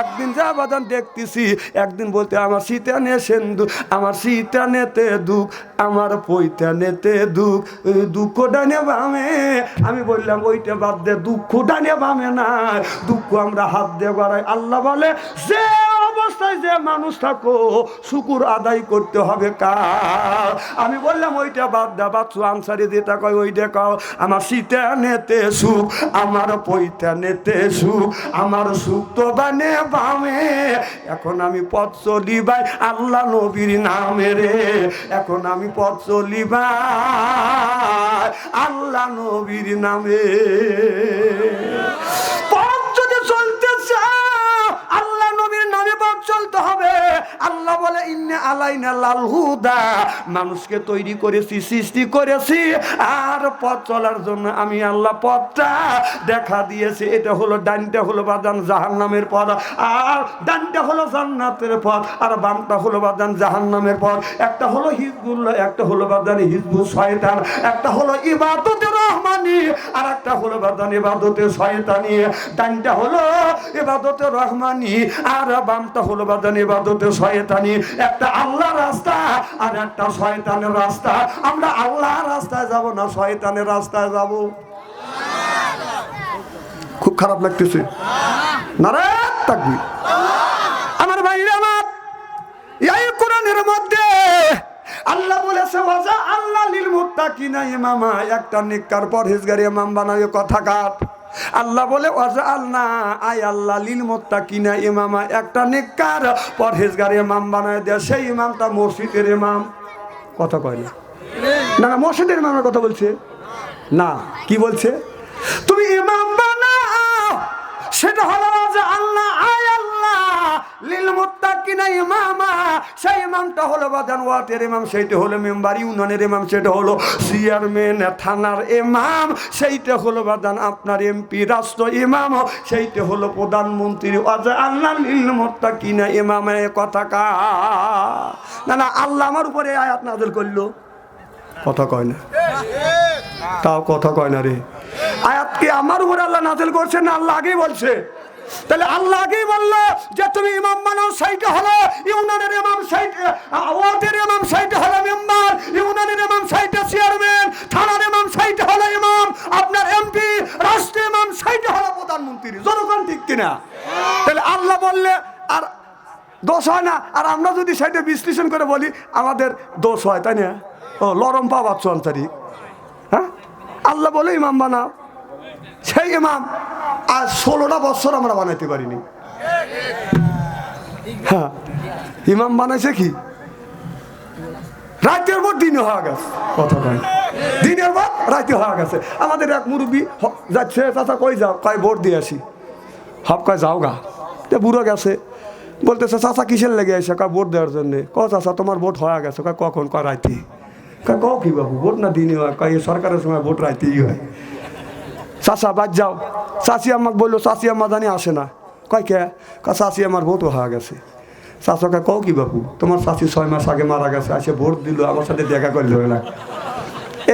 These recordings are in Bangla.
একদিন যা বাদান দেখতেছি, একদিন বলতে আমার সীতানে সেন্দু আমার সীতানেতে দুঃখ, আমার পৈতানেতে দুঃখ দুঃখ ডানে বামে আমি? বললাম, ওইটা বাদ দে দুঃখ ডানে বামে না। দুঃখ আমরা হাত দিয়ে গড়াই আল্লাহ বলে, যে অবস্থায় যে মানুষ থাকো, শুকুর আদায় করতে হবে কার? আমি বললাম, ওইটা বাদ দা বাচ্চু আনসারি যেটা কয়, ওইটা কও। আমার শীতে নেতে সুখ, আমার পৈতা নেতে সুখ, আমার সুখ তো বানে বামে। এখন আমি পথ চলি ভাই আল্লাহ নবীর নামে রে। এখন আমি পথ চলি ভাই আল্লাহ নবীর নামে পথ যদি চলতে চাও আল্লাহ নবীর নামে পথ চলতে হবে আল্লাহ বলে, ইন্নে আলাইনা লাল হুদা। মানুষকে তৈরি করেছি, সৃষ্টি করেছি, আর পথ চলার জন্য আমি আল্লাহ পথটা দেখা দিয়েছি। এটা হলো ডানটা হলো বাদান জাহান নামের পথ, আর ডানটা হলো জান্নাতের পথ, আর বামটা হলো বাদান জাহান নামের পথ। একটা হলো হিজবুল্লাহ, একটা হলো বাদান হিজবুল শয়তান, একটা হলো ইবাদতের আর একটা হলো ইবাদতের শয়তানি, ডানটা হলো ইবাদতের রহমানি, আর বামটা হলো ইবাদতের শয়তানি। একটা আল্লাহ রাস্তা আর একটা শয়তানের রাস্তা। আমরা আল্লাহ রাস্তায় যাব না শয়তানের রাস্তায় যাব? খুব খারাপ লাগতেছে। থাকবি আমার ভাইরা আমার, এই কোরআনের মধ্যে আল্লাহ বলেছে, ওয়াজা আল্লাহ লীল লিল মুত্তাকিনা ইমামা। একটা নিকার পরহেজগারি ইমাম বানায় কথা কাট। আল্লাহ বলে, ওয়াজা আল্লাহ আই আল্লাহ লিল মুত্তাকিনা ইমামা। একটা নিকার পরহেজগারি ইমাম বানায় দেয়, সেই ইমামটা মসজিদের ইমাম। কথা কয় না? না না, মসজিদের ইমামের কথা বলছে। না, কি বলছে? তুমি ইমাম বানাও, সেটা হলো আপনার এমপি, রাষ্ট্র ইমাম, সেইটা হলো প্রধানমন্ত্রী কথা না না, আল্লাহ আমার উপরে আয়াত নাযিল করল। কথা কয় না। তাও কথা কয় না রে। আয়াত কি আমার উপরে আল্লাহ নাজিল করছে না আল্লাহ আগেই বলছে? তাহলে আল্লাহ আগেই বলল যে তুমি ইউনানের ইমাম সেইটা ওয়ার্ডের ইমাম সেইটা হলো মেম্বার ইউনানের ইমাম সেইটা চেয়ারম্যান, থানার ইমাম সেইটা হলো ইমাম, আপনার এমপি, রাষ্ট্রের ইমাম সেইটা হলো প্রধানমন্ত্রী। জনগণ ঠিক কিনা? তাহলে আল্লাহ বললে, আর দোষ হয় না। আর আমরা যদি সেটা বিশ্লেষণ করে বলি, আমাদের দোষ হয়, তাই না? ও, লরম পাওয়া চন্তারি হ্যাঁ? আল্লাহ বলে ইমাম বানাও। সেই ইমাম আর ষোলোটা বছর আমরা বানাইতে পারিনি। হ্যাঁ। ইমাম বানাইছে কি? রাতের পর দিনে হওয়া গেছে, কথা কয় দিনের পর রাতে হওয়া গেছে। আমাদের এক মুরব্বী যাচ্ছে, চাচা, কই যাও? কয় ভোট দিয়ে আসি। হপ কয়, যাও গা। তে বুড়ো গেছে, বলতেছে, চাচা, কিসের লেগে আসে কয়, ভোট দেওয়ার জন্যে। ক চাচা, তোমার ভোট হয়ে গেছে। কয়, কখন? কয় রাইতে কয় ক কি বাবু, ভোট না দিনই হয়? কয় সরকারের সময় ভোট রাইতেই হয়। চাচা, বাদ যাও। চাচি আমাকে বলল, চাচি আম্মা জানি আসে না। কয়, কে? কয়, চাচি, আমার ভোটও হয়ে গেছে। চাচাকে কও কি বাপু, তোমার চাচি ছয় মাস আগে মারা গেছে আসে ভোট দিল, আমার সাথে দেখা করে ধরে না।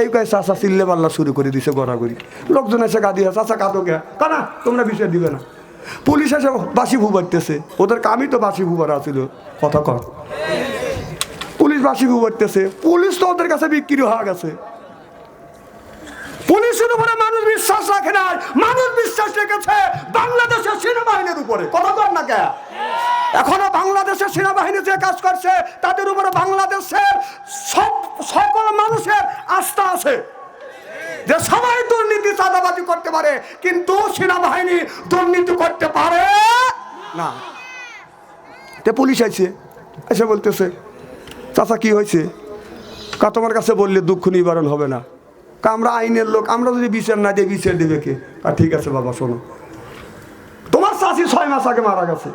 এই কয় চাচা চিল্লে পাল্লা শুরু করে দিছে গড়াগড়ি। লোকজন এসে গাদি চাচা কাঁদো গে কানা তোমরা বিষয় দিবে না। পুলিশ এসে বাসি ভুবাইতেছে ওদের কামই তো বাসি ভুবার আছিল কথা কর পুলিশ বাসি ভুবাইতেছে পুলিশ তো ওদের কাছে বিক্রি হয়ে গেছে। পুলিশের উপরে মানুষ বিশ্বাস রাখে না মানুষ বিশ্বাস রেখেছে বাংলাদেশের সেনাবাহিনীর উপরে। কথা কর না কে? এখনও বাংলাদেশের সেনাবাহিনী যে কাজ করছে, তাদের উপরে বাংলাদেশের সব, সকল মানুষের আস্থা আছে। যে সবাই দুর্নীতি, চাঁদাবাজি করতে পারে, কিন্তু সেনাবাহিনী দুর্নীতি করতে পারে না। তে পুলিশ আইছে, এসে বলতেছে, চাচা, কি হয়েছে? কা তোমার কাছে বললে দুঃখ নিবারণ হবে না। আমরা আইনের লোক, আমরা যদি বিচার না দিই, বিচার দেবে কে? কা ঠিক আছে বাবা, শোনো। তোমার চাষি ছয় মাস আগে মারা গেছে।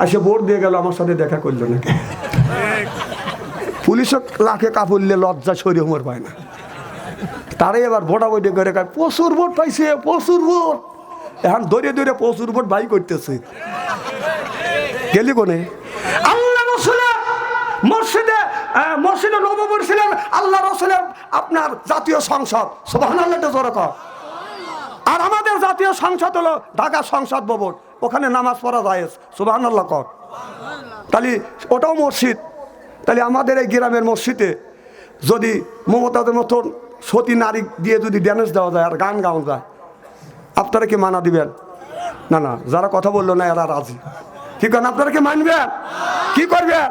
আর সে ভোট দিয়ে গেল, আমার সাথে দেখা করল না পুলিশও লাখে কাপড়লে লজ্জা সরিয়ে উমর পায় না। তারাই এবার ভোটা বইটে করে প্রচুর ভোট পাইছে, প্রচুর ভোট। এখন দৌড়ে দৌড়ে প্রচুর ভোট বাই করতেছে। গেলি কোনে? আল্লাহ মসজিদে নবমর ছিলেন আল্লাহ রসুলের আপনার জাতীয় সংসদ। সোভান আর আমাদের জাতীয় সংসদ হলো ঢাকা সংসদ ভবন। ওখানে নামাজ পড়া যায় সুবাহ আল্লাহ কর তাহলে ওটাও মসজিদ। তাহলে আমাদের এই গ্রামের মসজিদে যদি মমতাদের মতন সতী নারী দিয়ে যদি ড্যান্স দেওয়া যায় আর গান গাওয়া যায়, আপনারা কি মানা দিবেন? না না, যারা কথা বলল না এরা রাজি। কি করেন আপনারা কি মানবেন? কি করবেন?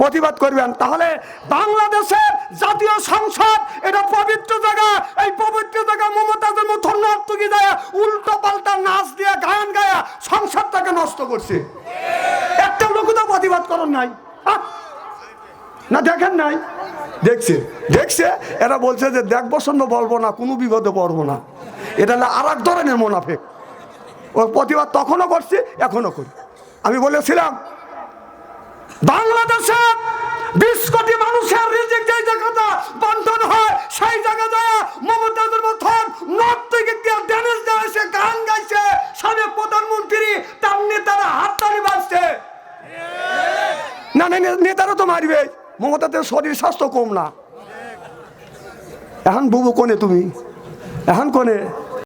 প্রতিবাদ করবেন। তাহলে বাংলাদেশের জাতীয় সংসদ, এটা পবিত্র জায়গা। এই পবিত্র জায়গা মমতাজের মতো নর্তকি দেয় উল্টো পাল্টা নাচ দিয়ে, গান গায়া সংসদটাকে নষ্ট করছে। একটা লোক তো প্রতিবাদ করার নাই! না, দেখেন নাই। দেখছে দেখছে। এরা বলছে যে দেখব শূন্য বলব না, কোনো বিপদে পড়ব না। এটা হলো আর এক ধরনের মোনাফেক। ওর প্রতিবাদ তখনও করছি, এখনও করি। আমি বলেছিলাম বাংলাদেশের বিশ কোটি মানুষের রিজিক যেই জায়গাটা বন্টন হয়, সেই জায়গাটা মমতাজের মতন নর্থ থেকে দিয়ে ড্যান্স দেওয়াছে গান গাইছে। সাবেক প্রধানমন্ত্রী তার নেতারা হাততালি বাজছে। না, নে- নেতারা তো মারবে। মমতাদের শরীর স্বাস্থ্য কম না। এখন বুবু কোনে তুমি? এখন কোনে?